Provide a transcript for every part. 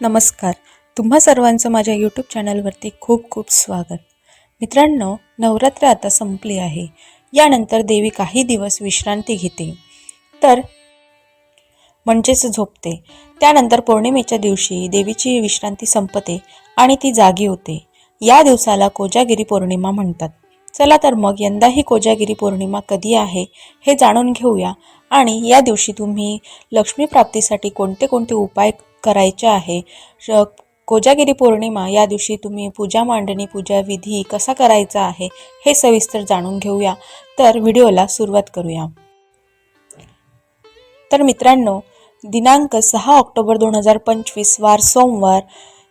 नमस्कार. तुम्हा सर्वांचं माझ्या यूट्यूब चॅनलवरती खूप खूप स्वागत. मित्रांनो नवरात्र आता संपली आहे. यानंतर देवी काही दिवस विश्रांती घेते. तर म्हणजेच झोपते. त्यानंतर पौर्णिमेच्या दिवशी देवीची विश्रांती संपते आणि ती जागी होते. या दिवसाला कोजागिरी पौर्णिमा म्हणतात. चला तर मग यंदाही कोजागिरी पौर्णिमा कधी आहे हे जाणून घेऊया. आणि या दिवशी तुम्ही लक्ष्मी प्राप्तीसाठी कोणते कोणते उपाय करायचे आहे? कोजागिरी पौर्णिमा या दिवशी तुम्ही पूजा मांडणी पूजा विधी कसा करायचा आहे हे सविस्तर जाणून घेऊया. तर व्हिडिओला सुरुवात करूया. तर मित्रांनो दिनांक सहा ऑक्टोबर दोन हजार पंचवीस वार सोमवार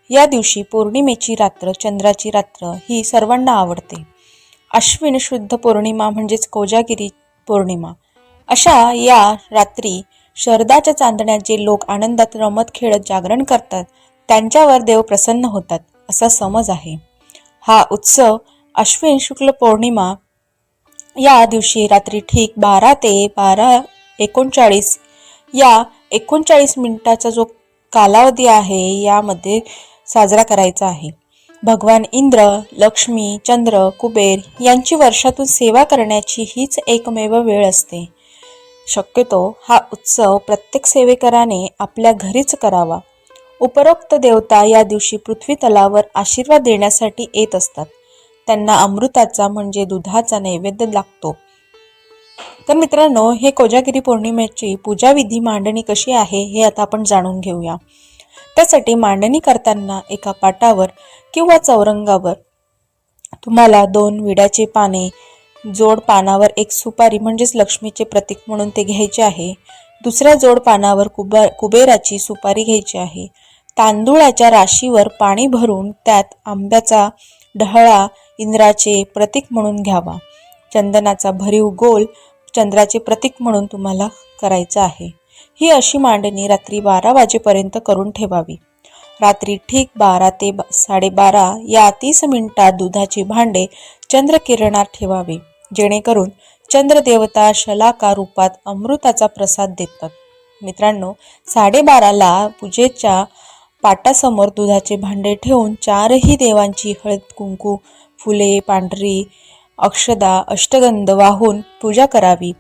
या दिवशी पौर्णिमेची रात्र चंद्राची रात्र ही सर्वांना आवडते. अश्विन शुद्ध पौर्णिमा म्हणजेच कोजागिरी पौर्णिमा. अशा या रात्री शरदाच्या चांदण्यात जे लोक आनंदात रमत खेळत जागरण करतात त्यांच्यावर देव प्रसन्न होतात असा समज आहे. हा उत्सव अश्विन शुक्ल पौर्णिमा या दिवशी रात्री ठीक बारा ते बारा एकोणचाळीस या एकोणचाळीस मिनिटाचा जो कालावधी आहे यामध्ये साजरा करायचा आहे. भगवान इंद्र लक्ष्मी चंद्र कुबेर यांची वर्षातून सेवा करण्याची हीच एकमेव वेळ असते. शक्यतो हा उत्सव प्रत्येक सेवेकराने आपल्या घरीच करावा. उपरोक्त देवता या दिवशी पृथ्वी तलावर आशीर्वाद देण्यासाठी येत असतात. त्यांना अमृताचा म्हणजे दुधाचा नैवेद्य लागतो. तर मित्रांनो हे कोजागिरी पौर्णिमेची पूजाविधी मांडणी कशी आहे हे आता आपण जाणून घेऊया. त्यासाठी मांडणी करताना एका पाटावर किंवा चौरंगावर तुम्हाला दोन विड्याचे पाने जोड पानावर एक सुपारी म्हणजेच लक्ष्मीचे प्रतीक म्हणून ते घ्यायचे आहे. दुसऱ्या जोड पानावर कुबा कुबेराची सुपारी घ्यायची आहे. तांदूळाच्या राशीवर पाणी भरून त्यात आंब्याचा ढहळा इंद्राचे प्रतीक म्हणून घ्यावा. चंदनाचा भरीव गोल चंद्राचे प्रतीक म्हणून तुम्हाला करायचं आहे. ही अशी मांडणी रात्री बारा वाजेपर्यंत करून ठेवावी. रात्री ठीक बारा ते साडेबारा या तीस मिनिटात दुधाची भांडे चंद्रकिरणात ठेवावे. जेणेकरून चंद्रदेवता शलाका रूपात अमृताचा प्रसाद देतात. मित्रांनो साडेबाराला पूजेच्या पाटासमोर दुधाचे भांडे ठेवून चारही देवांची हळद कुंकू फुले पांढरी अक्षदा अष्टगंध वाहून पूजा करावी.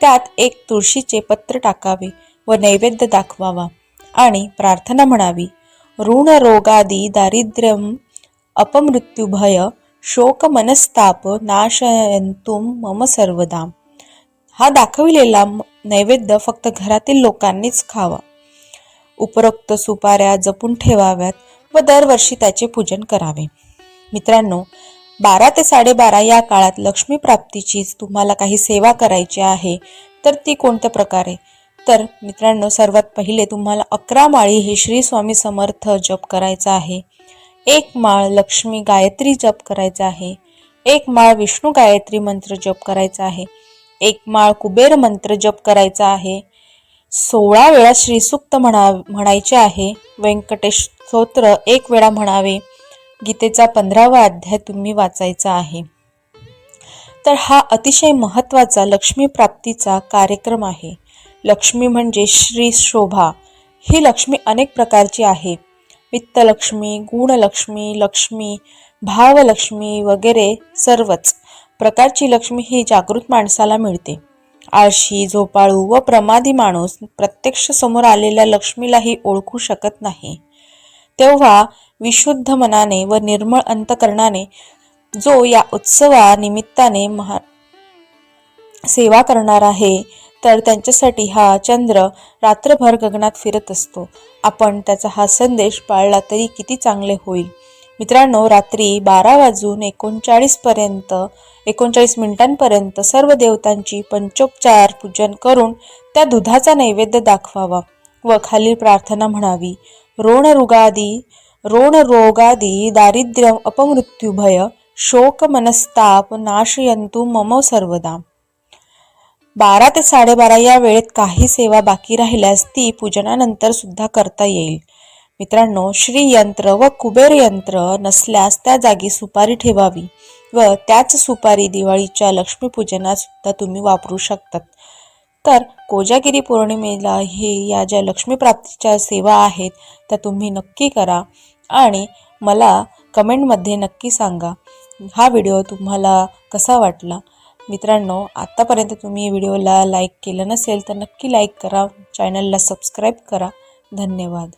त्यात एक तुळशीचे पत्र टाकावे व नैवेद्य दाखवावा आणि प्रार्थना म्हणावी. ऋण रोगादी दारिद्र्यम अपमृत्युभय शोक मनस्ताप नाशयंतुम मम सर्वदा हा दाखविलेला नैवेद्य फक्त घरातील लोकांनीच खावा. उपरोक्त सुपाऱ्या जपून ठेवाव्यात व दरवर्षी त्याचे पूजन करावे. मित्रांनो बारा ते साडेबारा या काळात लक्ष्मी प्राप्तीचीच तुम्हाला काही सेवा करायची आहे तर ती कोणत्या प्रकारे? तर मित्रांनो सर्वात पहिले तुम्हाला अकरा माळी हे श्री स्वामी समर्थ जप करायचा आहे. एक माळ लक्ष्मी गायत्री जप करायचा आहे. एक माळ विष्णू गायत्री मंत्र जप करायचा आहे. एक माळ कुबेर मंत्र जप करायचा आहे. सोळा वेळा श्रीसूक्त म्हणा म्हणायचे आहे. व्यंकटेश स्तोत्र एक वेळा म्हणावे. गीतेचा पंधरावा अध्याय तुम्ही वाचायचा आहे. तर हा अतिशय महत्त्वाचा लक्ष्मी प्राप्तीचा कार्यक्रम आहे. लक्ष्मी म्हणजे श्री शोभा. ही लक्ष्मी अनेक प्रकारची आहे. वित्तलक्ष्मी गुणलक्ष्मी लक्ष्मी भावलक्ष्मी वगैरे सर्वच. प्रकारची लक्ष्मी ही जागृत माणसाला मिळते. आळशी झोपाळू व प्रमादी माणूस प्रत्यक्ष समोर आलेल्या लक्ष्मीलाही ओळखू शकत नाही. तेव्हा विशुद्ध मनाने व निर्मळ अंतकरणाने जो या उत्सवानिमित्ताने महा सेवा करणार आहे तर त्यांच्यासाठी हा चंद्र रात्रभर गगनात फिरत असतो. आपण त्याचा हा संदेश पाळला तरी किती चांगले होईल. मित्रांनो रात्री बारा वाजून एकोणचाळीसपर्यंत एकोणचाळीस मिनिटांपर्यंत सर्व देवतांची पंचोपचार पूजन करून त्या दुधाचा नैवेद्य दाखवावा व खालील प्रार्थना म्हणावी. रोणरुगादी रोणरोगादी दारिद्र्य अपमृत्युभय शोक मनस्ताप नाशयंतु मम सर्वदा. बारा ते साडेबारा या वेळेत काही सेवा बाकी राहिल्यास ती पूजनानंतर सुद्धा करता येईल. मित्रांनो श्रीयंत्र व कुबेर यंत्र नसल्यास त्या जागी सुपारी ठेवावी व त्याच सुपारी दिवाळीच्या लक्ष्मीपूजनात सुद्धा तुम्ही वापरू शकतात. तर कोजागिरी पौर्णिमेला हे या ज्या लक्ष्मीप्राप्तीच्या सेवा आहेत त्या तुम्ही नक्की करा आणि मला कमेंटमध्ये नक्की सांगा. हा व्हिडिओ तुम्हाला कसा वाटला? मित्रांनो आत्तापर्यंत तुम्ही व्हिडिओला लाईक केलं नसेल तर नक्की लाईक करा चॅनलला सबस्क्राईब करा. धन्यवाद.